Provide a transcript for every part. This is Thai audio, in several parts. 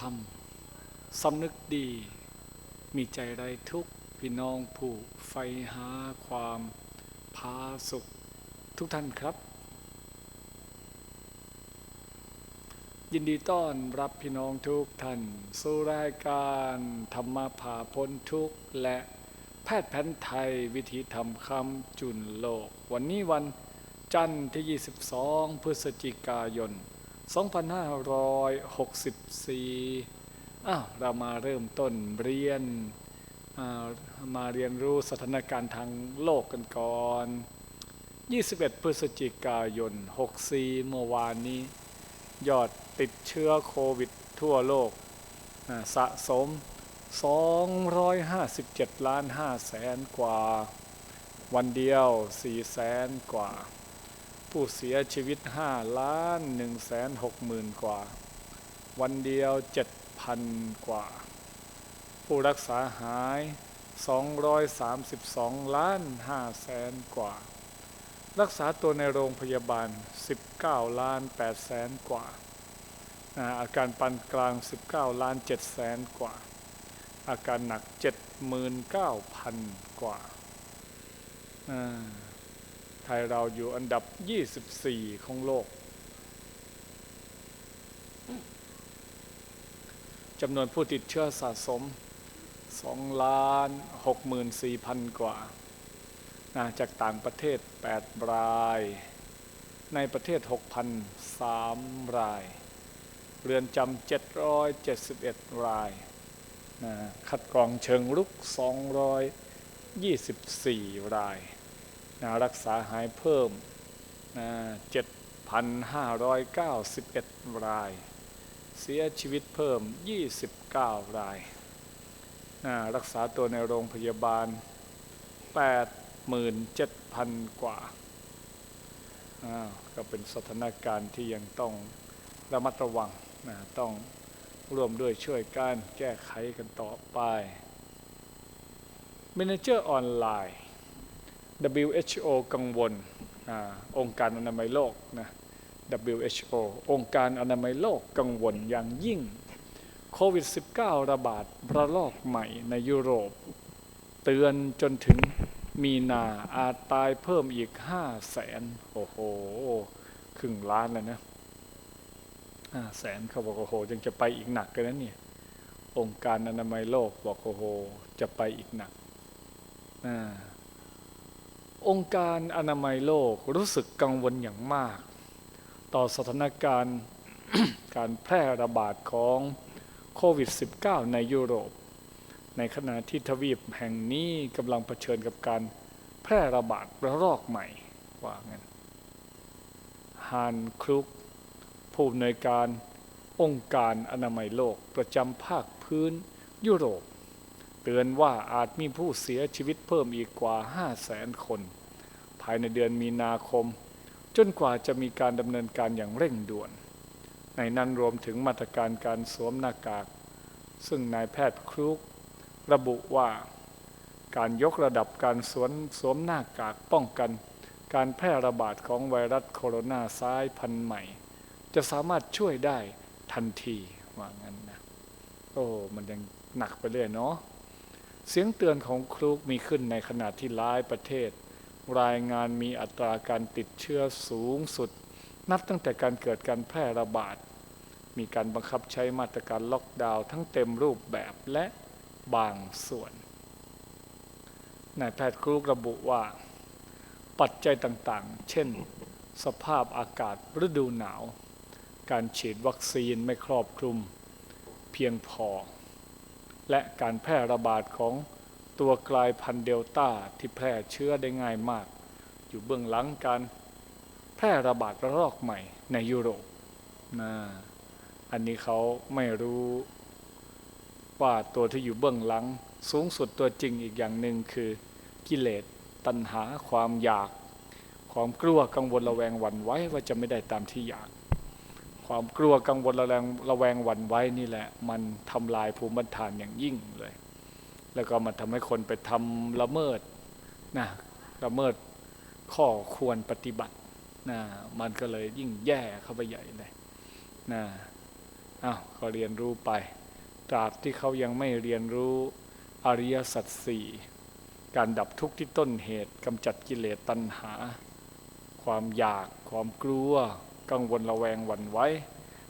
ทำสำนึกดี มีใจไรทุกพี่น้องผู้ใฝ่หาความพาสุขทุกท่านครับ ยินดีต้อนรับพี่น้องทุกท่านสู่รายการธรรมผาพ้นทุกข์และแพทย์แผนไทยวิธีทำคำจุนโลก วันนี้วันจันทร์ที่ 22 พฤศจิกายน 2564อ้าวเรามาเริ่มต้นเรียนามาเรียนรู้สถานการณ์ทางโลกกันก่อน 21 พฤศจิกายน 64 เมื่อวานนี้ ยอดติดเชื้อโควิดทั่วโลกสะสม 257 ล้าน5แสนกว่า วันเดียว 4 แสนกว่า ผู้เสียชีวิต5ล้าน1แสน6หมื่นกว่า วันเดียว 7,000 กว่า ผู้รักษาหาย 232 ล้าน5แสนกว่า รักษาตัวในโรงพยาบาล 19 ล้าน8แสนกว่าอ่าอาการปานกลาง 19 ล้าน7แสนกว่า อาการหนัก 79,000 กว่าอ่า ไทยเราอยู่อันดับ 24 ของโลกจำนวนผู้ติดเชื้อสะสม2ล้าน64,000 กว่านะจากต่างประเทศ 8 ราย ในประเทศ 6,003 ราย เรือนจำ771 รายนะคัดกรองเชิงรุก 224 ราย นะรักษาหายเพิ่มนะ7,591 ราย เสียชีวิตเพิ่ม 29 รายนะรักษาตัวในโรงพยาบาล 87,000 กว่าก็เป็นสถานการณ์ที่ยังต้องระมัดระวังนะต้องร่วมด้วยช่วยกันแก้ไขกันต่อไป Manager ออนไลน์ WHO กังวลอาองค์การอนามัยโลกนะ WHO องค์การอนามัยโลกกังวลอย่างยิ่งโควิด -19 ระบาดระลอกใหม่ในยุโรป เตือนจนถึงมีนาอาจตายเพิ่มอีก5แสนโอ้โหครึ่งล้านแล้วนะห้าแสนเขาบอกโอ้โหยังจะไปอีกหนักกันนะเนี่ยองค์การอนามัยโลกบอกโอ้โหจะไปอีกหนักอ่า องค์การอนามัยโลกรู้สึกกังวลอย่างมาก ต่อสถานการณ์การแพร่ระบาดของโควิด -19 ในยุโรป ในขณะที่ทวีปแห่งนี้กำลังเผชิญกับการแพร่ระบาดระลอกใหม่ว่างั้นฮานคลุก ผู้อำนวยการองค์การอนามัยโลกประจำภาคพื้นยุโรป เตือนว่าอาจมีผู้เสียชีวิตเพิ่มอีกกว่า 5 0 0แสนคน ภายในเดือนมีนาคม จนกว่าจะมีการดำเนินการอย่างเร่งด่วน ในนั้นรวมถึงมาตรการการสวมหน้ากาก ซึ่งนายแพทย์ครุกระบุว่าการยกระดับการสวมสวมหน้ากากป้องกัน การแพร่ระบาดของไวรัสโคโรนาสายพันธุ์ใหม่ จะสามารถช่วยได้ทันทีว่างั้นนะ โอ้ มันยังหนักไปเรื่อยเนาะ เสียงเตือนของครูกมีขึ้นในขณะที่หลายประเทศ รายงานมีอัตราการติดเชื้อสูงสุด นับตั้งแต่การเกิดการแพร่ระบาด มีการบังคับใช้มาตรการล็อกดาวน์ทั้งเต็มรูปแบบและบางส่วน นายแพทย์ครูกระบุว่า ปัจจัยต่างๆ เช่น สภาพอากาศฤดูหนาว การฉีดวัคซีนไม่ครอบคลุม เพียงพอ และการแพร่ระบาดของตัวกลายพันธุ์เดลต้าที่แพร่เชื้อได้ง่ายมาก อยู่เบื้องหลังการแพร่ระบาดระลอกใหม่ในยุโรปนะอันนี้เขาไม่รู้ว่าตัวที่อยู่เบื้องหลังสูงสุดตัวจริงอีกอย่างหนึ่งคือกิเลสตัณหาความอยาก ความกลัวกังวลระแวงหวั่นไหวว่าจะไม่ได้ตามที่อยาก ความกลัวกังวลระแวงระแวงหวั่นไหวนี่แหละ มันทำลายภูมิบันทานอย่างยิ่งเลย แล้วก็มันทำให้คนไปทำละเมิดนะละเมิดข้อควรปฏิบัตินะมันก็เลยยิ่งแย่เข้าไปใหญ่เลยนะอ้าวก็เรียนรู้ไป ตราบที่เขายังไม่เรียนรู้อริยสัจสี่การดับทุกข์ที่ต้นเหตุกำจัดกิเลสตัณหา ความอยากความกลัว กังวลระแวงหวั่นไหว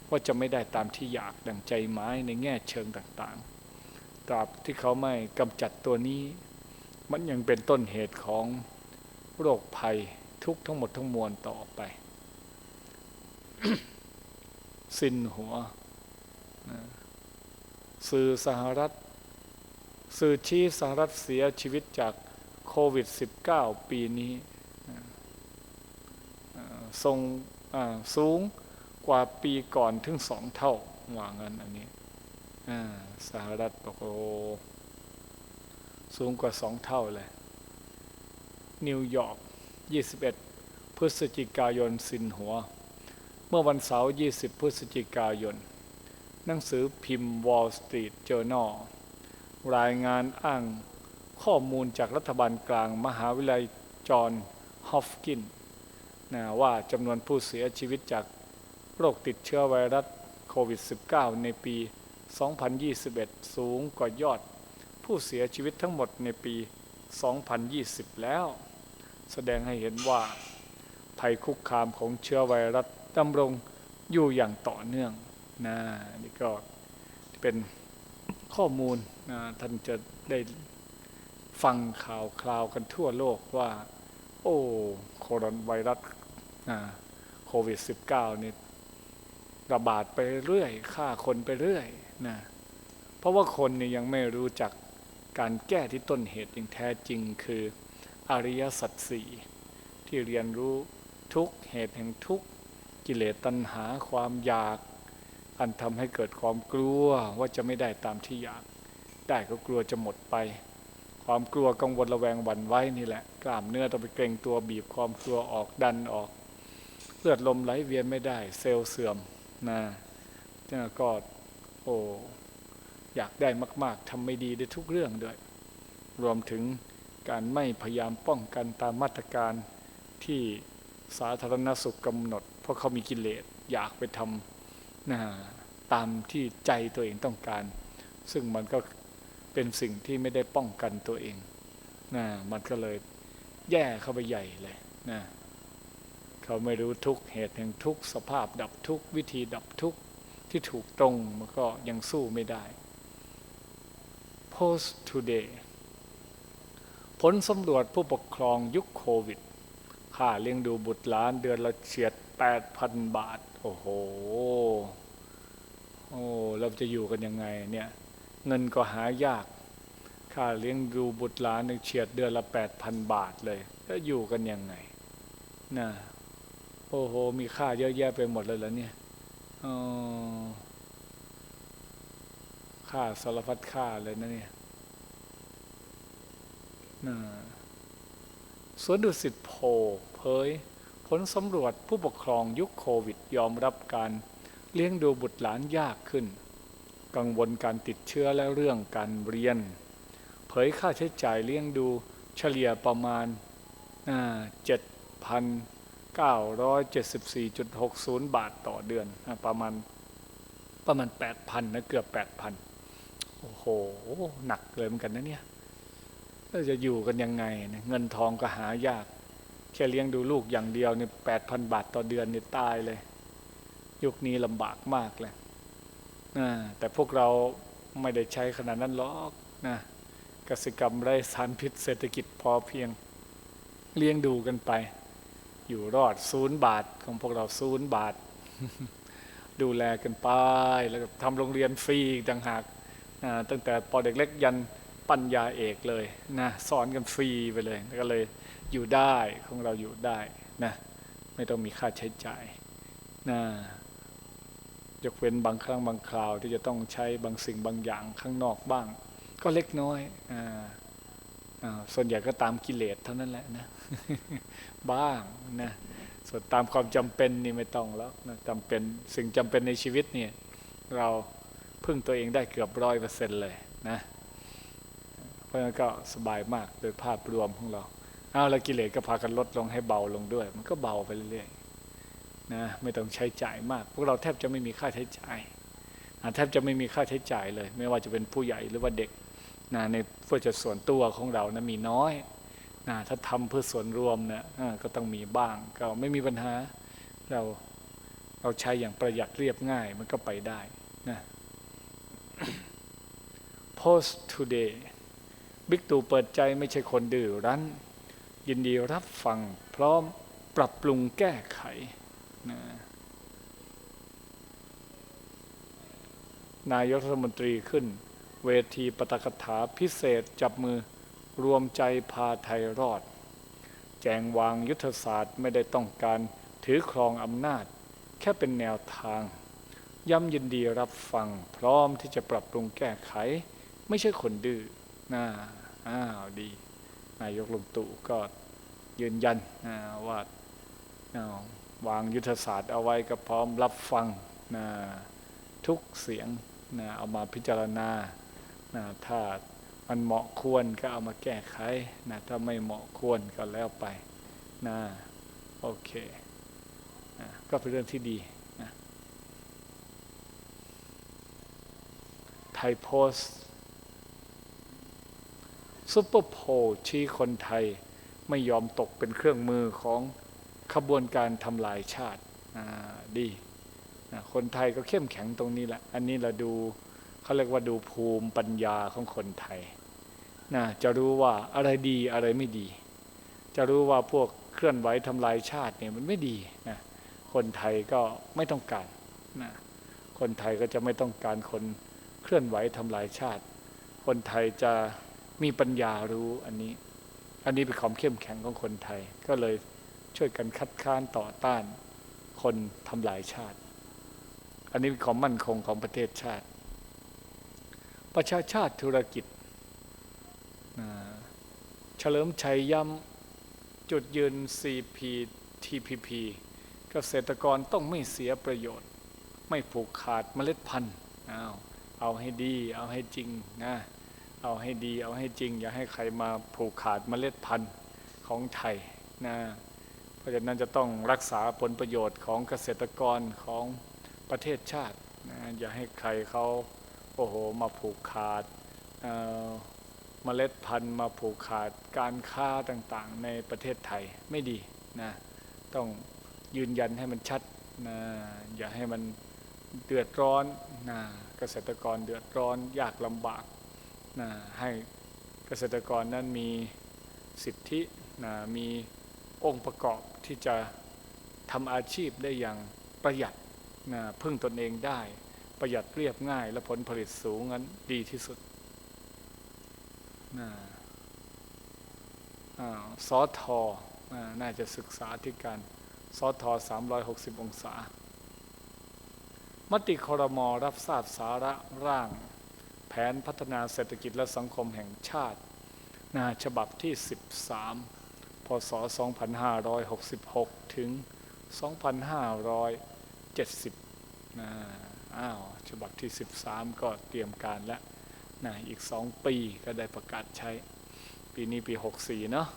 ว่าจะไม่ได้ตามที่อยากดังใจหมายในแง่เชิงต่างๆ ตราบที่เขาไม่กำจัดตัวนี้ มันยังเป็นต้นเหตุของโรคภัยทุกทั้งหมดทั้งมวลต่อไป สิ้นหัว สื่อสหรัฐ สื่อชี้สหรัฐเสียชีวิตจากโควิด -19 ปีนี้ทรง สูงกว่าปีก่อนถึงสองเท่าว่างั้นอันนี้สหรัฐบอกโอ้สูงกว่าสองเท่าเลย นิวยอร์ก21 พฤศจิกายนสินหัว เมื่อวันเสาร์20 พฤศจิกายน หนังสือพิมพ์ Wall Street Journal รายงานอ้างข้อมูลจากรัฐบาลกลางมหาวิทยาลัยจอห์นฮอฟกิน นะว่าจำนวนผู้เสียชีวิตจากโรคติดเชื้อไวรัสโควิด -19 ในปี 2021 สูงกว่ายอด ผู้เสียชีวิตทั้งหมดในปี 2020 แล้ว แสดงให้เห็นว่าภัยคุกคามของเชื้อไวรัสดำรงอยู่อย่างต่อเนื่องนะนี่ก็เป็นข้อมูลนะท่านจะได้ฟังข่าวคราวกันทั่วโลกว่า โอ้โคโรนไวรัส โควิด -19 นี่ระบาดไปเรื่อยฆ่าคนไปเรื่อยนะเพราะว่าคนนี่ยังไม่รู้จักการแก้ที่ต้นเหตุอย่างแท้จริงคืออริยสัจสี่ที่เรียนรู้ทุกเหตุแห่งทุกกิเลสตัณหาความอยาก อันทำให้เกิดความกลัวว่าจะไม่ได้ตามที่อยาก ได้ก็กลัวจะหมดไป ความกลัวกังวลระแวงหวั่นไหวนี่แหละ กล้ามเนื้อต้องไปเกรงตัวบีบความกลัวออกดันออก เลือดลมไหลเวียนไม่ได้ เซลล์เสื่อมนะเนี่ยก็โอ้อยากได้มาก ๆทำไม่ดีได้ทุกเรื่องด้วย รวมถึงการไม่พยายามป้องกันตามมาตรการที่สาธารณสุขกำหนด เพราะเขามีกิเลสอยากไปทำนะตามที่ใจตัวเองต้องการ ซึ่งมันก็เป็นสิ่งที่ไม่ได้ป้องกันตัวเองนะมันก็เลยแย่เข้าไปใหญ่เลยนะ เขาไม่รู้ทุกเหตุแห่งทุกสภาพดับทุกวิธีดับทุกที่ถูกตรงมันก็ยังสู้ไม่ได้ Post Today ผลสำรวจผู้ปกครองยุคโควิด ค่าเลี้ยงดูบุตรหลานเดือนละเฉียด 8,000 บาท โอ้โห โอ้เราจะอยู่กันยังไงเนี่ย เงินก็หายาก ค่าเลี้ยงดูบุตรหลานหนึ่งเฉียดเดือนละ 8,000 บาทเลยแล้วอยู่กันยังไงนะ โอ้โห มีค่าเยอะแยะไปหมดเลยแล้วเนี่ยอค่าสารพัดค่าเลยนะเนี่ยสวนดุสิตโพเผย ผลสำรวจผู้ปกครองยุคโควิดยอมรับการเลี้ยงดูบุตรหลานยากขึ้น กังวลการติดเชื้อและเรื่องการเรียน เผยค่าใช้จ่ายเลี้ยงดูเฉลี่ยประมาณ 974.60 บาทต่อเดือนประมาณประมาณ 8,000นะเกือบ 8,000 โอ้โห หนักเลยเหมือนกันนะเนี่ยเราจะอยู่กันยังไงเนี่ยเงินทองก็หายาก แค่เลี้ยงดูลูกอย่างเดียวเนี่ยแปดพันบาทต่อเดือนเนี่ยตายเลย ยุคนี้ลำบากมากเลยนะแต่พวกเราไม่ได้ใช้ขนาดนั้นหรอกนะกสิกรรมไร้สารพิษเศรษฐกิจพอเพียงเลี้ยงดูกันไป อยู่รอดศูนย์บาทของพวกเราศูนย์บาท ดูแลกันไป แล้วก็ทำโรงเรียนฟรีอีกต่างหากนะตั้งแต่ปอเด็กเล็กยันปัญญาเอกเลยนะสอนกันฟรีไปเลยแล้วก็เลยอยู่ได้ของเราอยู่ได้นะไม่ต้องมีค่าใช้จ่ายนะยกเว้นบางครั้งบางคราวที่จะต้องใช้บางสิ่งบางอย่างข้างนอกบ้าง ก็เล็กน้อยอ่า ส่วนใหญ่ก็ตามกิเลสเท่านั้นแหละนะ บ้างนะส่วนตามความจำเป็นนี่ไม่ต้องแล้วนะจำเป็นสิ่งจำเป็นในชีวิตเนี่ยเราพึ่งตัวเองได้เกือบร้อยเปอร์เซ็นต์เลยนะเพราะฉะนั้นก็สบายมากโดยภาพรวมของเราเอาแล้วกิเลสก็พากันลดลงให้เบาลงด้วย มันก็เบาไปเรื่อยๆนะไม่ต้องใช้จ่ายมาก พวกเราแทบจะไม่มีค่าใช้จ่ายแทบจะไม่มีค่าใช้จ่ายเลย ไม่ว่าจะเป็นผู้ใหญ่หรือว่าเด็ก นะในเพื่อจะส่วนตัวของเรานะมีน้อยนะถ้าทำเพื่อส่วนรวมเนี่ยก็ต้องมีบ้าง ก็ไม่มีปัญหาเราเราใช้อย่างประหยัดเรียบง่ายมันก็ไปได้นะ Post today บิ๊กตู่เปิดใจไม่ใช่คนดื้อรั้น ยินดีรับฟังพร้อมปรับปรุงแก้ไขนะนายกรัฐมนตรีขึ้น เวทีปตกถาพิเศษจับมือรวมใจพาไทยรอด แจงวางยุทธศาสตร์ไม่ได้ต้องการถือครองอำนาจ แค่เป็นแนวทาง ย้ำยินดีรับฟัง พร้อมที่จะปรับปรุงแก้ไข ไม่ใช่คนดื้อนะอ้าวดี นายกลุงตู่ก็ยืนยันว่าาวางยุทธศาสตร์เอาไว้ก็พร้อมรับฟังนะทุกเสียงนะเอามาพิจารณา นะถ้ามันเหมาะควรก็เอามาแก้ไขนะถ้าไม่เหมาะควรก็แล้วไปนะโอเคนะก็เป็นเรื่องที่ดีนะไทยโพสซุปเปอร์โพชี้คนไทยไม่ยอมตกเป็นเครื่องมือของขบวนการทำลายชาติดีนะคนไทยก็เข้มแข็งตรงนี้แหละ อันนี้เราดู เขาเรียกว่าดูภูมิปัญญาของคนไทยนะจะรู้ว่าอะไรดีอะไรไม่ดี จะรู้ว่าพวกเคลื่อนไหวทำลายชาติเนี่ยมันไม่ดีนะคนไทยก็ไม่ต้องการนะคนไทยก็จะไม่ต้องการคนเคลื่อนไหวทำลายชาติ คนไทยจะมีปัญญารู้อันนี้ อันนี้เป็นความเข้มแข็งของคนไทย ก็เลยช่วยกันคัดค้านต่อต้าน คนทำลายชาติ อันนี้เป็นความมั่นคงของประเทศชาติ ประชาชาติธุรกิจอ่าเฉลิมชัยย้ำจุดยืน CPTPP เกษตรกรต้องไม่เสียประโยชน์ ไม่ผูกขาดเมล็ดพันธุ์เอาเอาให้ดี เอาให้จริงนะเอาให้ดีเอาให้จริง อย่าให้ใครมาผูกขาดเมล็ดพันธุ์ของไทยนะเพราะฉะนั้นจะต้องรักษาผลประโยชน์ของเกษตรกรของประเทศชาตินะอย่าให้ใครเขาโอ้โหมาผูกขาดเอ่อเมล็ดพันธุ์มาผูกขาดการค้าต่างๆ ในประเทศไทยไม่ดีนะต้องยืนยันให้มันชัดนะอย่าให้มันเดือดร้อนนะเกษตรกรเดือดร้อนยากลำบากนะให้เกษตรกรนั้นมีสิทธินะมีองค์ประกอบที่จะทำอาชีพได้อย่างประหยัดนะพึ่งตนเองได้ ประหยัดเรียบง่าย และผลผลิตสูงนั้นดีที่สุดนะสอทอน่าจะศึกษาที่การสอทอ360 องศา มติคอรมอรับทราบสาระร่าง แผนพัฒนาเศรษฐกิจและสังคมแห่งชาตินะฉบับที่ 13 พศ 2566 ถึง 2570นะ อ้าวฉบับที่ 13 ก็เตรียมการแล้วนะอีก 2 ปีก็ได้ประกาศใช้ ปีนี้ปี 64 เนาะ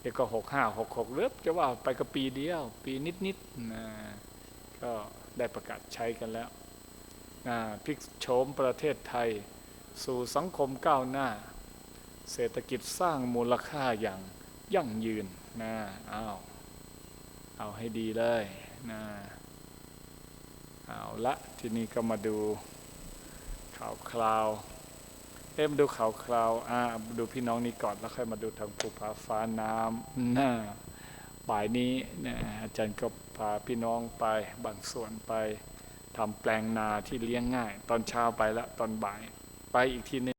เดี๋ยวก็ 65 66เลือบจะว่าไปก็ปีเดียว ปีนิดๆนะก็ได้ประกาศใช้กันแล้วนะพิกโฉมประเทศไทย สู่สังคมก้าวหน้า เศรษฐกิจสร้างมูลค่าอย่างยั่งยืนนะเอาวเอาให้ดีเลยนะ เอาละทีนี้ก็มาดูข่าวคราว เอ็มดูข่าวคราวอ่าดูพี่น้องนี้ก่อนแล้วค่อยมาดูทางภูผาฟ้าน้ำหน้าบ่ายนี้นะอาจารย์ก็พาพี่น้องไปบางส่วนไปทำแปลงนาที่เลี้ยงง่าย ตอนเช้าไปแล้วตอนบ่ายไปอีกทีนึง